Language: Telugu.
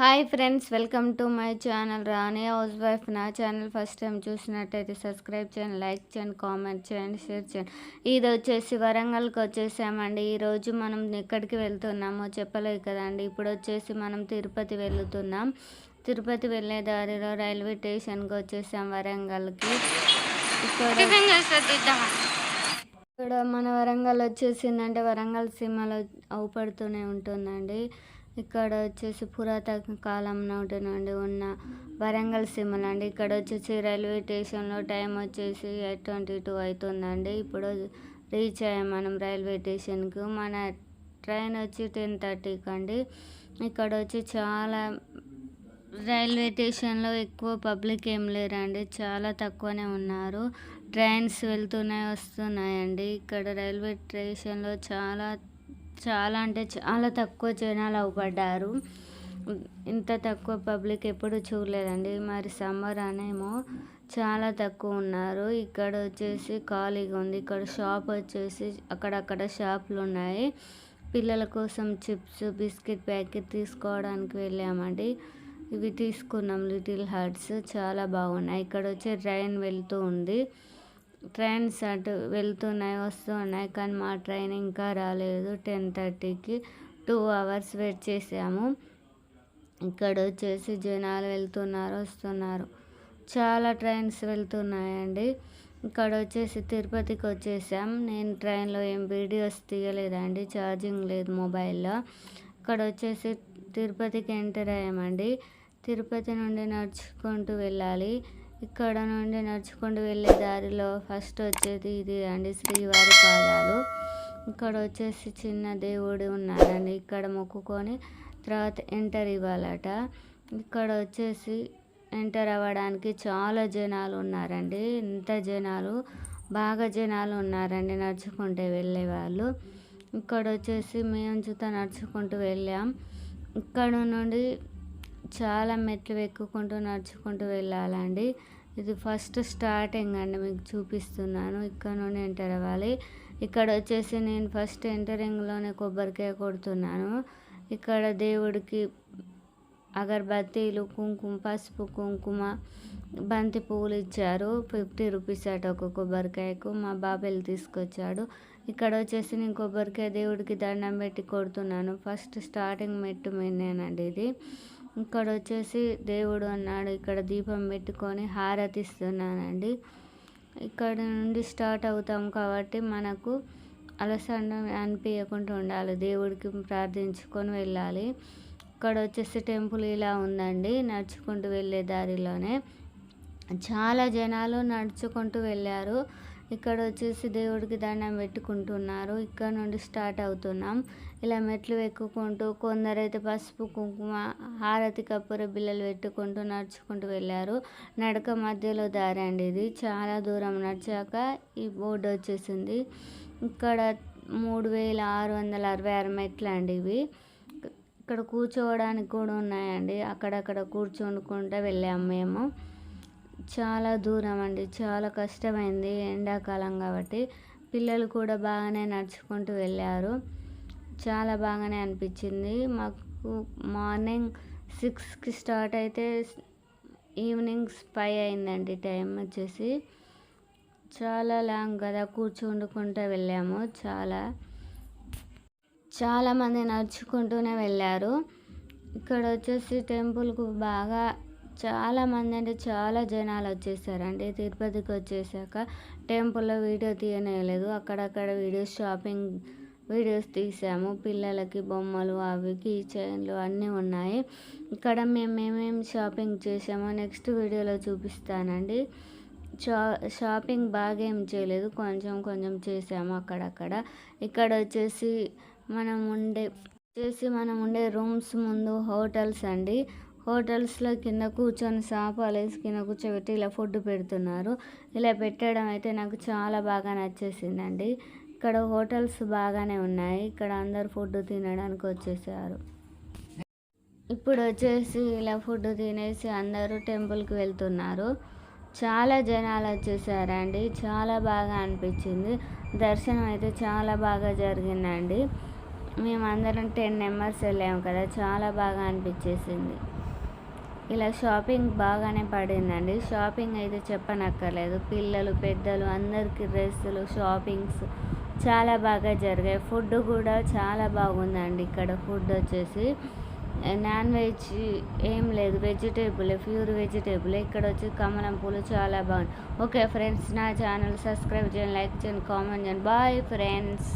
Hi friends welcome to my channel Rani housewife. నా ఛానల్ ఫస్ట్ టైం చూసినట్టయితే సబ్స్క్రైబ్ చేయండి లైక్ చేయండి కామెంట్ చేయండి షేర్ చేయండి. ఇది వచ్చేసి వరంగల్కి వచ్చేసామండి. ఈరోజు మనం ఎక్కడికి వెళ్తున్నామో చెప్పలేదు కదండి. ఇప్పుడు వచ్చేసి మనం తిరుపతి వెళ్తున్నాం. తిరుపతి వెళ్ళే దారిలో రైల్వే స్టేషన్కి వచ్చేసాం వరంగల్కి. ఇక్కడ ఇక్కడ మన వరంగల్ వచ్చేసిందంటే వరంగల్ సినిమాలో అవుపడుతూనే ఉంటుందండి. ఇక్కడ వచ్చేసి పురాతన కాలం నాటి నుండి ఉన్న వరంగల్ సీమలు అండి. ఇక్కడ వచ్చేసి రైల్వే స్టేషన్లో టైం వచ్చేసి ఎయిట్ ట్వంటీ టూ అవుతుందండి. ఇప్పుడు రీచ్ అయ్యాం మనం రైల్వే స్టేషన్కి. మన ట్రైన్ వచ్చి టెన్ థర్టీకి అండి. ఇక్కడ వచ్చి చాలా రైల్వే స్టేషన్లో ఎక్కువ పబ్లిక్ ఏం లేరండి. చాలా తక్కువనే ఉన్నారు. ట్రైన్స్ వెళ్తున్నాయి వస్తున్నాయండి. ఇక్కడ రైల్వే స్టేషన్లో చాలా చాలా అంటే చాలా తక్కువ జనాలు అవ్వబడ్డారు ఇంత తక్కువ పబ్లిక్ ఎప్పుడు చూడలేదండి. మరి సమ్మర్ అనేమో చాలా తక్కువ ఉన్నారు. ఇక్కడ వచ్చేసి ఖాళీగా ఉంది. ఇక్కడ షాప్ వచ్చేసి అక్కడక్కడ షాపులు ఉన్నాయి. పిల్లల కోసం చిప్స్ బిస్కెట్ ప్యాకెట్ తీసుకోవడానికి వెళ్ళామండి. ఇవి తీసుకున్నాం. లిటిల్ హార్ట్స్ చాలా బాగున్నాయి. ఇక్కడ వచ్చి ట్రైన్ వెళ్తూ ఉంది. ట్రైన్స్ అటు వెళ్తున్నాయి వస్తున్నాయి కానీ మా ట్రైన్ ఇంకా రాలేదు. టెన్ థర్టీకి టూ అవర్స్ వెయిట్ చేసాము. ఇక్కడ వచ్చేసి జనాలు వెళ్తున్నారు వస్తున్నారు. చాలా ట్రైన్స్ వెళ్తున్నాయండి. ఇక్కడ వచ్చేసి తిరుపతికి వచ్చేసాం. నేను ట్రైన్లో ఏం వీడియోస్ తీయలేదండి ఛార్జింగ్ లేదు మొబైల్లో. ఇక్కడ వచ్చేసి తిరుపతికి ఎంటర్ అయ్యామండి. తిరుపతి నుండి నడుచుకుంటూ వెళ్ళాలి. ఇక్కడ నుండి నడుచుకుంటూ వెళ్ళే దారిలో ఫస్ట్ వచ్చేది ఇది అండి శ్రీవారి పాదాలు. ఇక్కడ వచ్చేసి చిన్న దేవుడు ఉన్నాడండి. ఇక్కడ మొక్కుకొని తర్వాత ఎంటర్ ఇవ్వాలట. ఇక్కడ వచ్చేసి ఎంటర్ అవ్వడానికి చాలా జనాలు ఉన్నారండి. ఇంత జనాలు బాగా జనాలు ఉన్నారండి నడుచుకుంటూ వెళ్ళే వాళ్ళు. ఇక్కడ వచ్చేసి మేము చూత నడుచుకుంటూ వెళ్ళాం. ఇక్కడ నుండి చాలా మెట్లు ఎక్కుకుంటూ నడుచుకుంటూ వెళ్ళాలండి. ఇది ఫస్ట్ స్టార్టింగ్ అండి మీకు చూపిస్తున్నాను. ఇక్కడ నుండి ఎంటర్ అవ్వాలి. ఇక్కడ వచ్చేసి నేను ఫస్ట్ ఎంటరింగ్లోనే కొబ్బరికాయ కొడుతున్నాను. ఇక్కడ దేవుడికి అగరబత్తీలు కుంకుమ పసుపు కుంకుమ బంతి పువ్వులు ఇచ్చారు. ఫిఫ్టీ రూపీస్ అట ఒక కొబ్బరికాయకు. మా బాబాయ్ తీసుకొచ్చాడు. ఇక్కడ వచ్చేసి నేను కొబ్బరికాయ దేవుడికి దండం పెట్టి కొడుతున్నాను. ఫస్ట్ స్టార్టింగ్ మెట్టు మీదేనండి ఇది. ఇక్కడ వచ్చేసి దేవుడు అన్నాడు ఇక్కడ దీపం పెట్టుకొని హారతిస్తున్నానండి. ఇక్కడ నుండి స్టార్ట్ అవుతాం కాబట్టి మనకు అలసండ అనిపించకుండా ఉండాలి. దేవుడికి ప్రార్థించుకొని వెళ్ళాలి. ఇక్కడ వచ్చేసి టెంపుల్ ఇలా ఉందండి నడుచుకుంటూ వెళ్ళే దారిలోనే. చాలా జనాలు నడుచుకుంటూ వెళ్ళారు. ఇక్కడ వచ్చేసి దేవుడికి దండం పెట్టుకుంటున్నారు. ఇక్కడ నుండి స్టార్ట్ అవుతున్నాం. ఇలా మెట్లు ఎక్కుకుంటూ కొందరైతే పసుపు కుంకుమ హారతి కప్పుర బిల్లలు పెట్టుకుంటూ నడుచుకుంటూ వెళ్ళారు. నడక మధ్యలో దారి అండి ఇది. చాలా దూరం నడిచాక ఈ బోర్డు వచ్చేసింది. ఇక్కడ మూడు వేల ఆరు వందల అరవై ఆరు మెట్లు అండి ఇవి. ఇక్కడ కూర్చోవడానికి కూడా ఉన్నాయండి. అక్కడక్కడ కూర్చోనుకుంటూ వెళ్ళాము మేము. చాలా దూరం అండి. చాలా కష్టమైంది ఎండాకాలం కాబట్టి. పిల్లలు కూడా బాగానే నడుచుకుంటూ వెళ్ళారు. చాలా బాగానే అనిపించింది. మాకు మార్నింగ్ సిక్స్కి స్టార్ట్ అయితే ఈవినింగ్ ఫైవ్ అయిందండి టైం వచ్చేసి. చాలా లాంగ్ కదా కూర్చుండుకుంటూ వెళ్ళాము చాలా. చాలామంది నడుచుకుంటూనే వెళ్ళారు. ఇక్కడ వచ్చేసి టెంపుల్కు బాగా చాలామంది అంటే చాలా జనాలు వచ్చేసారండి. తిరుపతికి వచ్చేసాక టెంపుల్లో వీడియో తీయనేయలేదు అక్కడక్కడ వీడియోస్ షాపింగ్ వీడియోస్ తీసాము. పిల్లలకి బొమ్మలు అవి కీ చైన్లు అన్నీ ఉన్నాయి. ఇక్కడ మేము ఏమేమి షాపింగ్ చేసామో నెక్స్ట్ వీడియోలో చూపిస్తానండి. షా షాపింగ్ బాగా ఏం చేయలేదు. కొంచెం కొంచెం చేసాము అక్కడక్కడ. ఇక్కడ వచ్చేసి మనం ఉండే వచ్చేసి మనం ఉండే రూమ్స్ ముందు హోటల్స్ అండి. హోటల్స్లో కింద కూర్చొని సాపాలేసి కింద కూర్చోబెట్టి ఇలా ఫుడ్ పెడుతున్నారు. ఇలా పెట్టడం అయితే నాకు చాలా బాగా నచ్చేసిందండి. ఇక్కడ హోటల్స్ బాగానే ఉన్నాయి. ఇక్కడ అందరు ఫుడ్ తినడానికి వచ్చేసారు. ఇప్పుడు వచ్చేసి ఇలా ఫుడ్ తినేసి అందరూ టెంపుల్కి వెళ్తున్నారు. చాలా జనాలు వచ్చేసారండి. చాలా బాగా అనిపించింది. దర్శనం అయితే చాలా బాగా జరిగిందండి. మేమందరం టెన్ మెంబర్స్ వెళ్ళాము కదా. చాలా బాగా అనిపించేసింది. ఇలా షాపింగ్ బాగానే పడిందండి. షాపింగ్ అయితే చెప్పనక్కర్లేదు. పిల్లలు పెద్దలు అందరికీ డ్రెస్సులు షాపింగ్స్ చాలా బాగా జరిగాయి. ఫుడ్ కూడా చాలా బాగుందండి. ఇక్కడ ఫుడ్ వచ్చేసి నాన్ వెజ్ ఏం లేదు. Vegetable pure vegetable. ఇక్కడ వచ్చి కమలం పూలు చాలా బాగుంది ఓకే ఫ్రెండ్స్ నా ఛానల్ సబ్స్క్రైబ్ చేయండి లైక్ చేయండి కామెంట్ చేయండి. Bye friends.